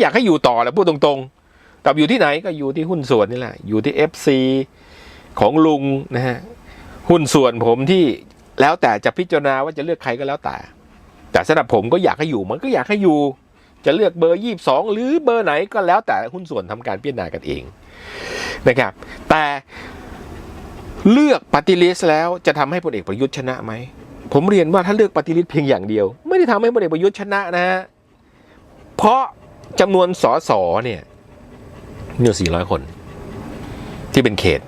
อยากให้อยู่ต่อแหละพูดตรงๆ แต่อยู่ที่ไหนก็อยู่ที่หุ้นส่วนนี่แหละ อยู่ที่ FC ของลุงนะฮะ หุ้นส่วนผมที่แล้วแต่จะพิจารณาว่าจะเลือกใครก็แล้วแต่ แต่สำหรับผมก็อยากให้อยู่มันก็อยากให้อยู่ จะเลือกเบอร์ยี่สองหรือเบอร์ไหนก็แล้วแต่หุ้นส่วนทำการพิจารณากันเองนะครับ แต่เลือกปฏิริษแล้วจะทำให้พลเอกประยุทธ์ชนะไหม ผมเรียนว่าถ้าเลือกปฏิริษเพียงอย่างเดียว ไม่ได้ทำให้พลเอกประยุทธ์ชนะนะฮะ เพราะ จำนวนสสเนี่ยเนี่ยสี่ร้อยคน ที่เป็นเขต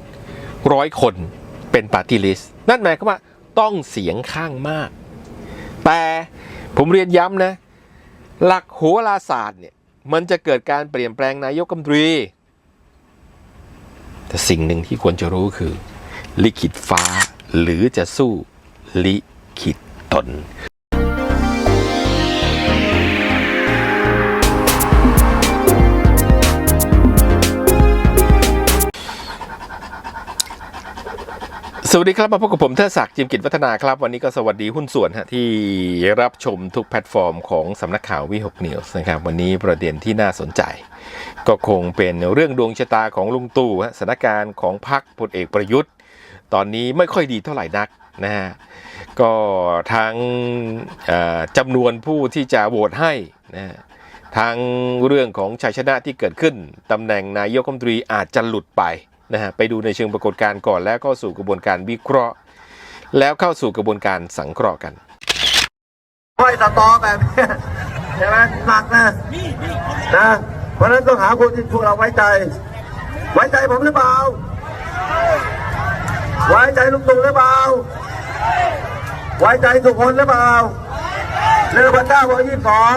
ร้อยคนเป็นปาร์ตี้ลิสต์นั่นหมายความว่าต้องเสียงข้างมาก แต่ผมเรียนย้ำนะ หลักโหราศาสตร์เนี่ย มันจะเกิดการเปลี่ยนแปลงนายกรัฐมนตรี แต่สิ่งหนึ่งที่ควรจะรู้คือ ลิขิตฟ้าหรือจะสู้ลิขิตตน วัสดีครับมาพบกับผมเทดศักดิ์จิมกิจวัฒนาครับ วันนี้ก็สวัสดีหุ้นส่วนฮะที่รับชมทุกแพลตฟอร์มของสำนักข่าววิหกนิวส์นะครับ วันนี้ประเด็นที่น่าสนใจ ก็คงเป็นเรื่องดวงชะตาของลุงตู่ฮะสถานการณ์ของพรรคพลเอกประยุทธ์ ตอนนี้ไม่ค่อยดีเท่าไหร่นักนะฮะก็ทั้งจำนวนผู้ที่จะโหวตให้นะฮะทั้งเรื่องของชัยชนะที่เกิดขึ้นตำแหน่งนายกรัฐมนตรีอาจจะหลุดไป นะฮะไปดูในเชิงปรากฏการณ์ก่อนแล้วเข้าสู่กระบวนการวิเคราะห์ แล้วเข้าสู่กระบวนการสังเคราะห์กันห้อยตะตอแบบนี้ใช่ไหมหนักนะนะเพราะฉะนั้นต้องหาคนที่พวกเราไว้ใจ ไว้ใจผมหรือเปล่า ไว้ใจลุงตู่หรือเปล่า ไว้ใจสุคนหรือเปล่าเลือกวันเก้าวันยี่สอง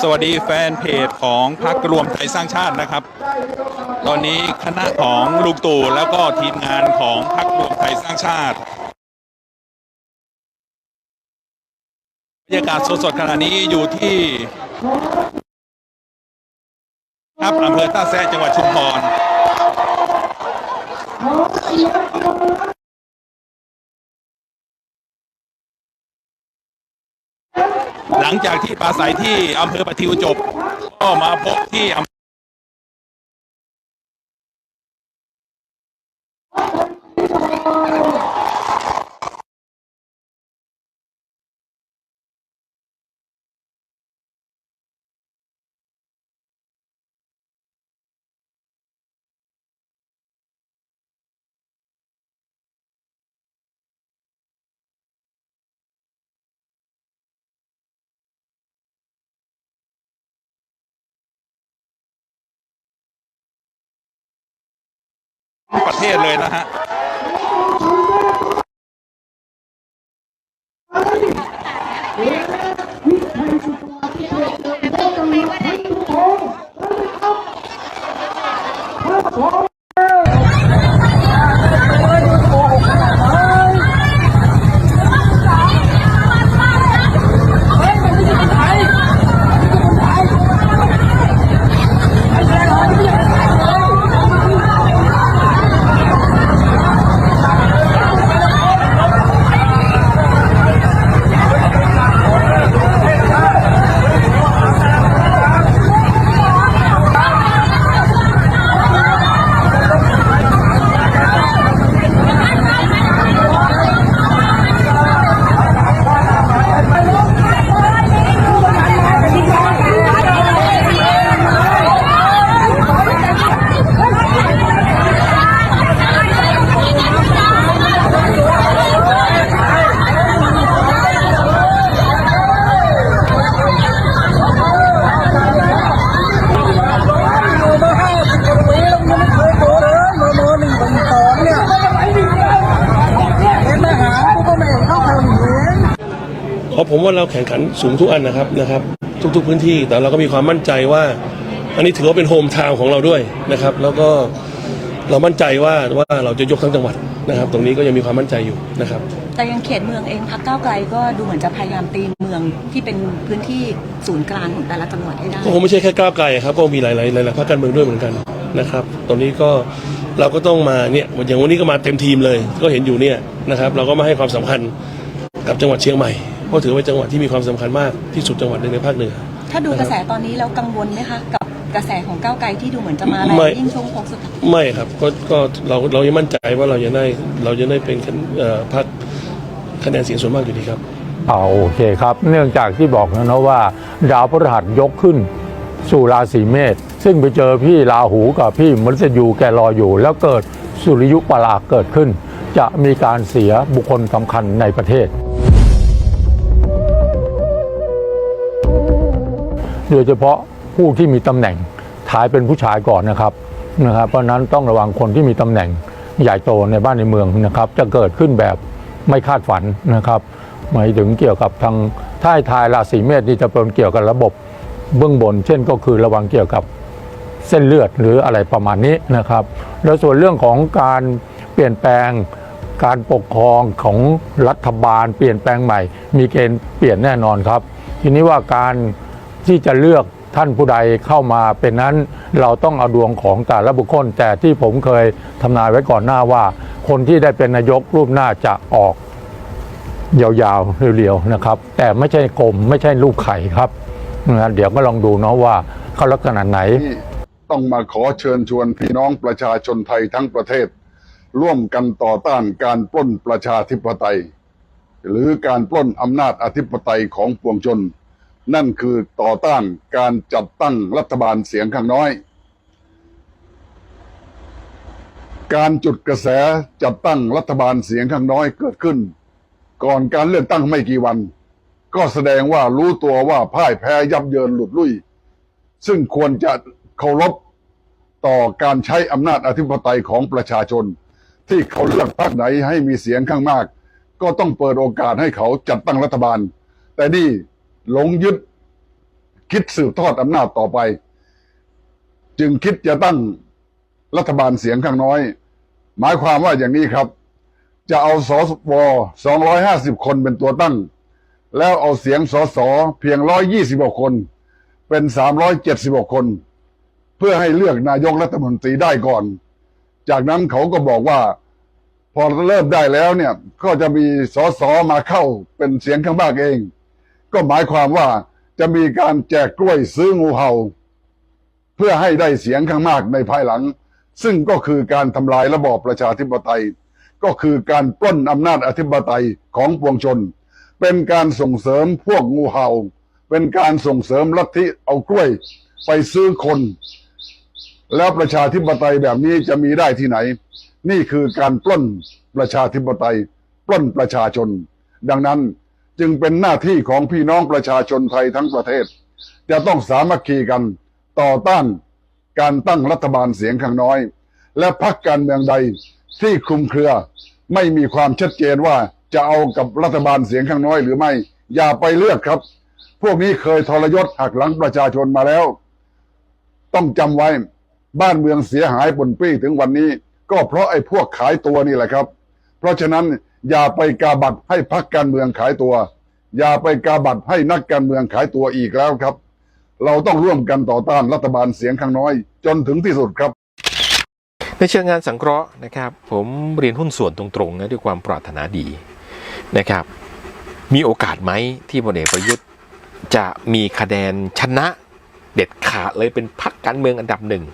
สวัสดีแฟนเพจของพรรครวมไทยสร้างชาตินะครับ ตอนนี้คณะของลุงตู่แล้วก็ทีมงานของพรรครวมไทยสร้างชาติบรรยากาศสดๆขณะนี้อยู่ที่ครับอำเภอท่าแซะจังหวัดชุมพร หลังจากที่ปราศัยที่อำเภอปะทิวจบ ก็มาพบที่อำ ประเทศเลยนะฮะ ผมว่าเราแข่งขันสูงทุกอันนะครับนะครับ ทุกๆพื้นที่แต่เราก็มีความมั่นใจว่า อันนี้ถือว่าเป็นโฮมทาวน์ของเราด้วยนะครับ แล้วก็เรามั่นใจว่าว่าเราจะยกทั้งจังหวัดนะครับ ตรงนี้ก็ยังมีความมั่นใจอยู่นะครับ แต่ยังเขตเมืองเองพักก้าวไกลก็ดูเหมือนจะพยายามตีเมืองที่เป็นพื้นที่ศูนย์กลางของแต่ละจังหวัดให้ได้ก็คงไม่ใช่แค่ก้าวไกลครับก็มีหลายๆหลายๆพรรคการเมืองด้วยเหมือนกันนะครับตรงนี้ก็เราก็ต้องมาเนี่ยอย่างวันนี้ก็มาเต็มทีมเลย ก็เห็นอยู่เนี่ยนะครับ เราก็มาให้ความสำคัญกับจังหวัดเชียงใหม่ เพราะถือว่าเป็นจังหวัดที่มีความสำคัญมากที่สุดจังหวัดหนึ่งในภาคเหนือ ถ้าดูกระแสตอนนี้แล้วกังวลไหมคะ กับกระแสของก้าวไกลที่ดูเหมือนจะมาแรไม่ งยิ่งช่วงโค้งสุดท้ายไม่ครับก็ก็เราเรายังมั่นใจว่าเราจะได้เราจะได้เป็นเอ่อพรรคคะแนนเสียงส่วนมากอยู่ดีครับอ่าโอเคครับ เนื่องจากที่บอกนะนะว่า ดาวพฤหัสยกขึ้นสู่ราศีเมษซึ่งไปเจอพี่ราหูกับพี่มฤตยูแกรออยู่ แล้วเกิดสุริยุปราคเกิดขึ้น จะมีการเสียบุคคลสำคัญในประเทศ โดยเฉพาะผู้ที่มีตำแหน่งท้ายเป็นผู้ชายก่อนนะครับนะครับเพราะนั้นต้องระวังคนที่มีตำแหน่งใหญ่โตในบ้านในเมืองนะครับ จะเกิดขึ้นแบบไม่คาดฝันนะครับ หมายถึงเกี่ยวกับทางถ้าให้ทายราศีเมษนี่จะเป็นเกี่ยวกับระบบเบื้องบน เช่นก็คือระวังเกี่ยวกับเส้นเลือดหรืออะไรประมาณนี้นะครับ แล้วส่วนเรื่องของการเปลี่ยนแปลงการปกครองของรัฐบาล เปลี่ยนแปลงใหม่ มีเกณฑ์เปลี่ยนแน่นอนครับ ทีนี้ว่าการ ที่จะเลือกท่านผู้ใดเข้ามาเป็นนั้นเราต้องเอาดวงของแต่ละบุคคล แต่ที่ผมเคยทำนายไว้ก่อนหน้าว่า คนที่ได้เป็นนายกรูปหน้าจะออก ยาวๆเรียวๆนะครับ แต่ไม่ใช่กลมไม่ใช่ลูกไข่ครับนะเดี๋ยวก็ลองดูเนาะว่าเขาลักษณะไหนที่ต้องมาขอเชิญชวนพี่น้องประชาชนไทยทั้งประเทศ ร่วมกันต่อต้านการปล้นประชาธิปไตย หรือการปล้นอำนาจอธิปไตยของปวงชน นั่นคือต่อต้านการจัดตั้งรัฐบาลเสียงข้างน้อย การจุดกระแสจัดตั้งรัฐบาลเสียงข้างน้อยเกิดขึ้น ก่อนการเลือกตั้งไม่กี่วัน ก็แสดงว่ารู้ตัวว่าพ่ายแพ้ยับเยินหลุดลุ่ย ซึ่งควรจะเคารพต่อการใช้อำนาจอธิปไตยของประชาชน ที่เขาเลือกพรรคไหนให้มีเสียงข้างมาก ก็ต้องเปิดโอกาสให้เขาจัดตั้งรัฐบาล แต่นี่ หลงยึด คิดสืบทอดอำนาจต่อไป จึงคิดจะตั้งรัฐบาลเสียงข้างน้อย หมายความว่าอย่างนี้ครับ จะเอาสอสว250คนเป็นตัวตั้ง แล้วเอาเสียงสอสอเพียงร้อยี่สิบคน เป็นสามร้อยเจ็ดสิบคน เพื่อให้เลือกนายกรัฐมนตรีได้ก่อน จากนั้นเขาก็บอกว่าพอเริ่มได้แล้วเนี่ย ก็จะมีสอสอมาเข้าเป็นเสียงข้างมากเอง ก็หมายความว่าจะมีการแจกกล้วยซื้องูเห่า เพื่อให้ได้เสียงข้างมากในภายหลัง ซึ่งก็คือการทำลายระบอบประชาธิปไตย ก็คือการปล้นอำนาจอธิปไตยของปวงชน เป็นการส่งเสริมพวกงูเห่า เป็นการส่งเสริมลัทธิเอากล้วยไปซื้อคน แล้วประชาธิปไตยแบบนี้จะมีได้ที่ไหน นี่คือการปล้นประชาธิปไตย ปล้นประชาชน ดังนั้น จึงเป็นหน้าที่ของพี่น้องประชาชนไทยทั้งประเทศ จะต้องสามัคคีกันต่อต้านการตั้งรัฐบาลเสียงข้างน้อย และพรรคการเมืองใดที่คลุมเครือ ไม่มีความชัดเจนว่าจะเอากับรัฐบาลเสียงข้างน้อยหรือไม่ อย่าไปเลือกครับ พวกนี้เคยทรยศหักหลังประชาชนมาแล้ว ต้องจำไว้บ้านเมืองเสียหายปนปี้ถึงวันนี้ ก็เพราะไอ้พวกขายตัวนี่แหละครับ เพราะฉะนั้นอย่าไปกาบัตรให้พักการเมืองขายตัว อย่าไปกาบัตให้นักการเมืองขายตัวอีกแล้วครับ เราต้องร่วมกันต่อต้านรัฐบาลเสียงข้างน้อย จนถึงที่สุดครับ ในเชิงงานสังเคราะห์นะครับ ผมเรียนหุ้นส่วนตรงๆนะด้วยความปรารถนาดีนะครับ มีโอกาสไหมที่พลเอกประยุทธ์ จะมีคะแนนชนะเด็ดขาดเลยเป็นพรรคการเมืองอันดับหนึ่ง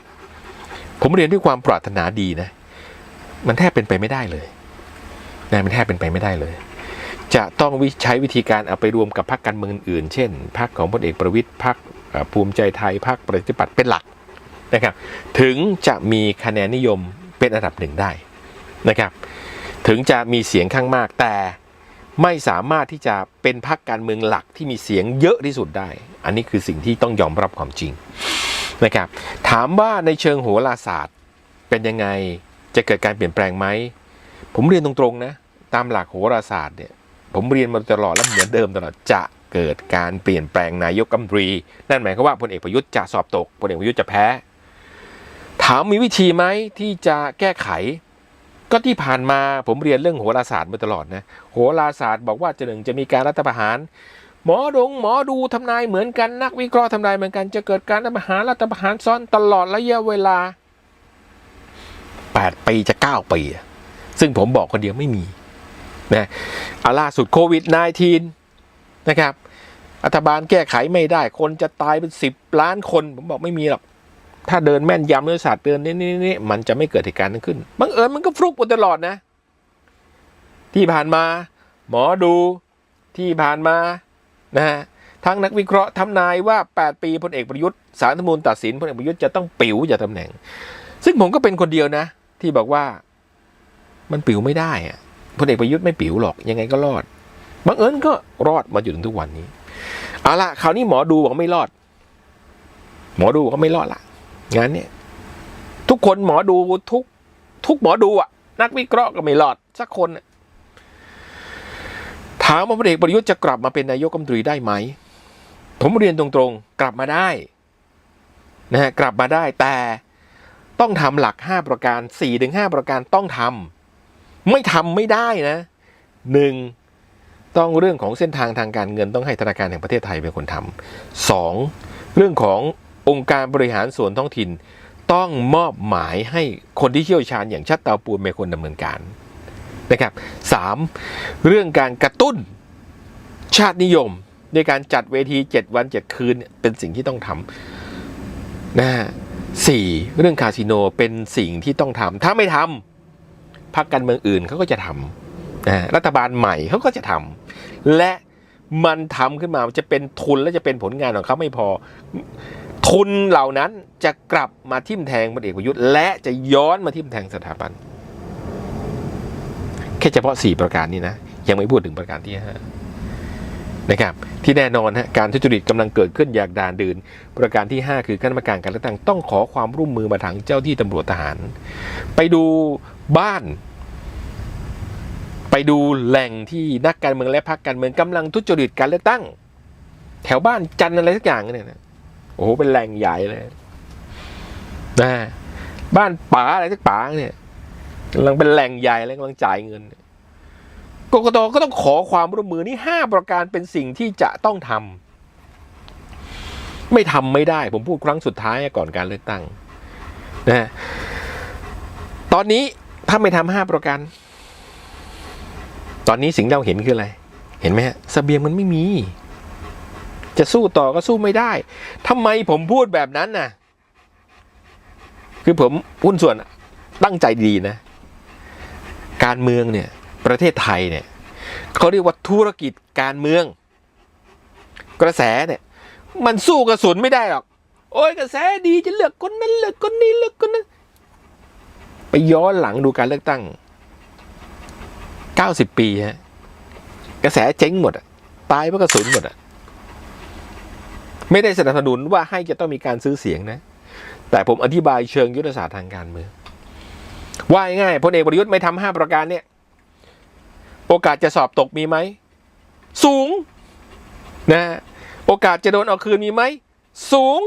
ผมเรียนด้วยความปรารถนาดีนะ มันแทบเป็นไปไม่ได้เลยนะมันแทบเป็นไปไม่ได้เลย จะต้องวิใช้วิธีการเอาไปรวมกับพรรคการเมืองอื่น เช่นพรรคของพลเอกประวิตยพรรคภูมิใจไทยพรรคประชาธิปัตย์เป็นหลักนะครับถึงจะมีคะแนนนิยมเป็นอันดับหนึ่งได้นะครับถึงจะมีเสียงข้างมากแต่ไม่สามารถที่จะเป็นพรรคการเมืองหลักที่มีเสียงเยอะที่สุดได้ อันนี้คือสิ่งที่ต้องยอมรับความจริงนะครับถามว่าในเชิงโหราศาสตร์เป็นยังไงจะเกิดการเปลี่ยนแปลงไหม ผมเรียนตรงๆนะตามหลักโหราศาสตร์เนี่ย ผมเรียนมาตลอดและเหมือนเดิมตลอดจะเกิดการเปลี่ยนแปลงนายกรัฐมนตรี นั่นหมายความว่าพลเอกประยุทธ์จะสอบตกพลเอกประยุทธ์จะแพ้ ถามมีวิธีไหมที่จะแก้ไข ก็ที่ผ่านมาผมเรียนเรื่องโหราศาสตร์มาตลอดนะโหราศาสตร์บอกว่าจะหนึ่งจะมีการรัฐประหาร หมอดงหมอดูทำนายเหมือนกันนักวิเคราะห์ทำนายเหมือนกันจะเกิดการรัฐประหารรัฐประหารซ้อนตลอดระยะเวลา 8 ปีจะ 9 ปีซึ่งผมบอกคนเดียวไม่มี นะอาล่าสุดโควิด -19 นะครับรัฐบาลแก้ไขไม่ได้ คนจะตายเป็น10ล้านคน ผมบอกไม่มีหรอก ถ้าเดินแม่นยำเนื้อศาสตร์เดินนี่นี่นี่มันจะไม่เกิดเหตุการณ์นั้นขึ้นบังเอิญมันก็ฟลุกมาตลอดนะ ที่ผ่านมา หมอดูที่ผ่านมานะฮะทั้งนักวิเคราะห์ทำนายว่า 8 ปีพลเอกประยุทธ์สารธรรมนูลตัดสินพลเอกประยุทธ์จะต้องปิ๋วจากตำแหน่ง ซึ่งผมก็เป็นคนเดียวนะ ที่บอกว่ามันปิ๋วไม่ได้อะ พลเอกประยุทธ์ไม่ปิ๋วหรอกยังไงก็รอดบังเอิญก็รอดมาจนถึงทุกวันนี้เอาละคราวนี้หมอดูบอกไม่รอด หมอดูกว่าไม่รอดละงานเนี้ยทุกคนหมอดูทุก ทุกหมอดูอะนักวิเคราะห์ก็ไม่รอดสักคนถามว่าพลเอกประยุทธ์จะกลับมาเป็นนายกรัฐมนตรีได้ไหม ผมเรียนตรงๆ กลับมาได้นะฮะกลับมาได้แต่ต้องทำหลัก 5 ประการ4ถึง5ประการต้องทำ ไม่ทำไม่ได้นะหนึ่งต้องเรื่องของเส้นทางทางการเงินต้องให้ธนาคารแห่งประเทศไทยเป็นคนทำสองเรื่องขององค์การบริหารส่วนท้องถิ่น ต้องมอบหมายให้คนที่เชี่ยวชาญอย่างชัดเตาปูนเป็นคนดำเนินการนะครับสามเรื่องการกระตุ้นชาตินิยมในการจัดเวที 7 วัน 7 คืนเนี่ยเป็นสิ่งที่ต้องทำนะฮะสี่เรื่องคาสิโนเป็นสิ่งที่ต้องทำถ้าไม่ทำ พรรคการเมืองอื่นเขาก็จะทำนะรัฐบาลใหม่เขาก็จะทำและมันทำขึ้นมาจะเป็นทุนและจะเป็นผลงานของเขาไม่พอ ทุนเหล่านั้นจะกลับมาทิ่มแทงพลเอกประยุทธ์ และจะย้อนมาทิ่มแทงสถาบัน แค่เฉพาะ 4 ประการนี้นะ ยังไม่พูดถึงประการที่5นะครับที่แน่นอนฮะการทุจริตกำลังเกิดขึ้นอย่างดานดืนประการที่ 5 คือคณะกรรมการการเลือกตั้งต้องขอความร่วมมือมาทางเจ้าที่ตำรวจทหาร ไปดู บ้าน ไปดูแหล่งที่นักการเมืองและพรรคการเมืองกำลังทุจริตการเลือกตั้ง แถวบ้านจันอะไรสักอย่างเนี่ยนะโอ้โหเป็นแหล่งใหญ่เลยนะบ้านป๋าอะไรสักป๋าเนี่ยกำลังเป็นแหล่งใหญ่แล้วกำลังจ่ายเงินกกตก็ต้องขอความร่วมมือนี่ห้าประการเป็นสิ่งที่จะต้องทำไม่ทำไม่ได้ ผมพูดครั้งสุดท้ายก่อนการเลือกตั้งนะตอนนี้ ถ้าไม่ทำห้าประการ ตอนนี้สิ่งเราเห็นคืออะไร เห็นไหมฮะสเสบียงมันไม่มี จะสู้ต่อก็สู้ไม่ได้ทำไมผมพูดแบบนั้นน่ะ คือผมหุ้นส่วนตั้งใจดีนะ การเมืองเนี่ย ประเทศไทยเนี่ยเขาเรียกว่าธุรกิจการเมือง กระแสเนี่ย มันสู้กระสุนไม่ได้หรอก โอ้ยกระแสดีจะเลือกคนนั้นเลือกคนนี้เลือกคนนั้น ไปย้อนหลังดูการเลือกตั้ง 90 ปีฮะกระแสเจ๊งหมดอะตายเพราะกระสุนหมดอะไม่ได้สนับสนุนว่าให้จะต้องมีการซื้อเสียงนะ แต่ผมอธิบายเชิงยุทธศาสตร์ทางการเมืองว่าง่ายพลเอกประยุทธ์ไม่ทำห้าประการเนี่ย โอกาสจะสอบตกมีไหม สูงนะ โอกาสจะโดนเอาคืนมีไหม สูง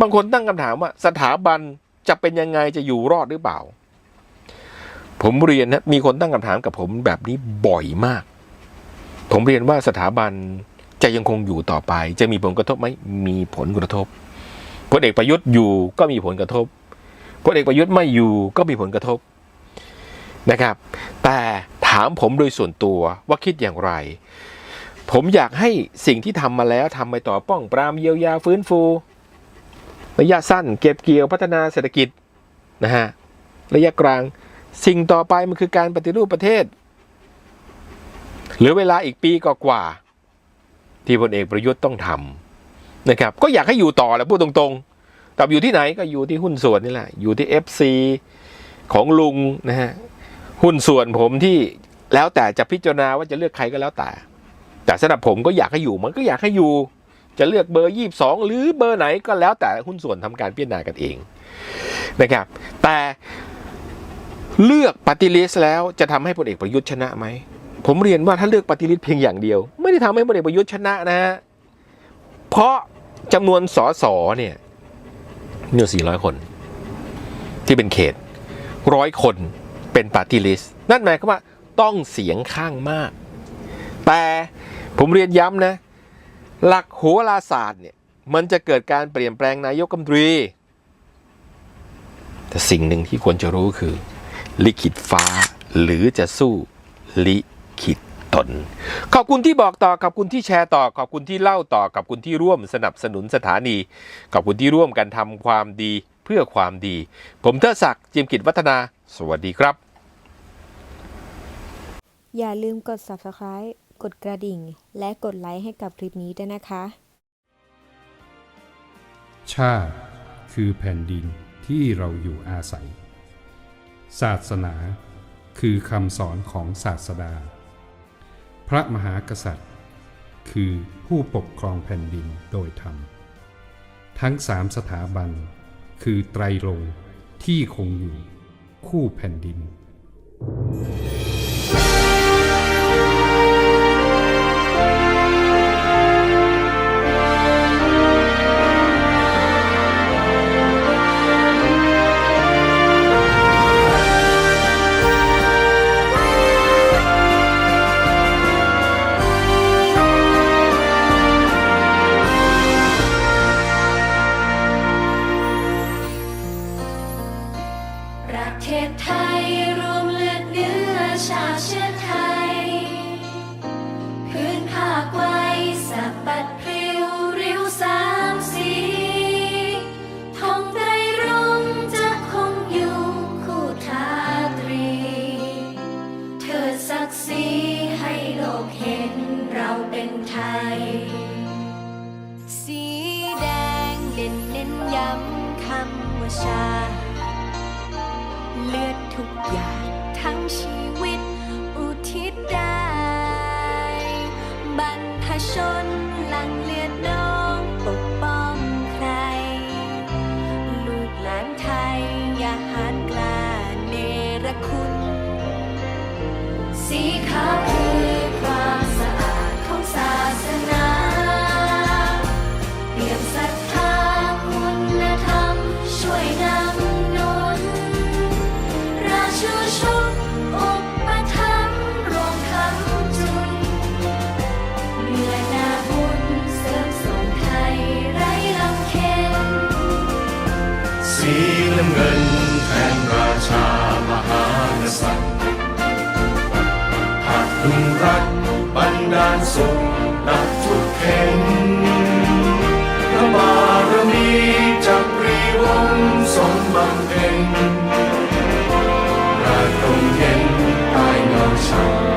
บางคนตั้งคำถามว่าสถาบัน จะเป็นยังไงจะอยู่รอดหรือเปล่า ผมเรียนนะมีคนตั้งคำถามกับผมแบบนี้บ่อยมาก ผมเรียนว่าสถาบันจะยังคงอยู่ต่อไป จะมีผลกระทบไหมมีผลกระทบพลเอกประยุทธ์อยู่ก็มีผลกระทบพลเอกประยุทธ์ไม่อยู่ก็มีผลกระทบนะครับ แต่ถามผมโดยส่วนตัวว่าคิดอย่างไร ผมอยากให้สิ่งที่ทำมาแล้วทำไปต่อป้องปรามเยียวยาฟื้นฟู ระยะสั้นเก็บเกี่ยวพัฒนาเศรษฐกิจนะฮะระยะกลางสิ่งต่อไปมันคือการปฏิรูปประเทศหลือเวลาอีกปีกว่าที่พลเอกประยุทธ์ต้องทำนะครับ ก็อยากให้อยู่ต่อแหละพูดตรงๆ แต่อยู่ที่ไหนก็อยู่ที่หุ้นส่วนนี่แหละ อยู่ที่ FC ของลุงนะฮะหุ้นส่วนผมที่แล้วแต่จะพิจารณาว่าจะเลือกใครก็แล้วแต่ แต่สำหรับผมก็อยากให้อยู่มันก็อยากให้อยู่ จะเลือกเบอร์ยี่สองหรือเบอร์ไหนก็แล้วแต่หุ้นส่วนทำการพิจารณากันเองนะครับ แต่เลือกปฏิริษแล้วจะทำให้พลเอกประยุทธ์ชนะไหม ผมเรียนว่าถ้าเลือกปฏิริษเพียงอย่างเดียว ไม่ได้ทำให้พลเอกประยุทธ์ชนะนะฮะเพราะจำนวนสอสอเนี่ยเนี่ยสี่ร้อยคน ที่เป็นเขตร้อยคนเป็นปาร์ตี้ลิสต์นั่นหมายความว่าต้องเสียงข้างมาก แต่ผมเรียนย้ำนะ หลักโหราศาสตร์เนี่ยมันจะเกิดการเปลี่ยนแปลงนายกรัฐมนตรี แต่สิ่งหนึ่งที่ควรจะรู้คือ ลิขิตฟ้าหรือจะสู้ลิขิตตน ขอบคุณที่บอกต่อ ขอบคุณที่แชร์ต่อ ขอบคุณที่เล่าต่อ ขอบคุณที่ร่วมสนับสนุนสถานี ขอบคุณที่ร่วมกันทำความดีเพื่อความดี ผมเทอศักดิ์จิมกิจวัฒนา สวัสดีครับ อย่าลืมกด subscribe กดกระดิ่ง และกดไลค์ให้กับคลิปนี้ด้วยนะคะ ชาติคือแผ่นดินที่เราอยู่อาศัย ศาสนาคือคำสอนของศาสดา พระมหากษัตริย์ คือผู้ปกครองแผ่นดินโดยธรรม ทั้งสามสถาบัน คือไตรรงที่คงอยู่คู่แผ่นดินปร รักบันดาลสุขนักทุกแข็งพระบารมีจักรีวงสมบังเพ็ญราตรงเย็นใต้เงาชัง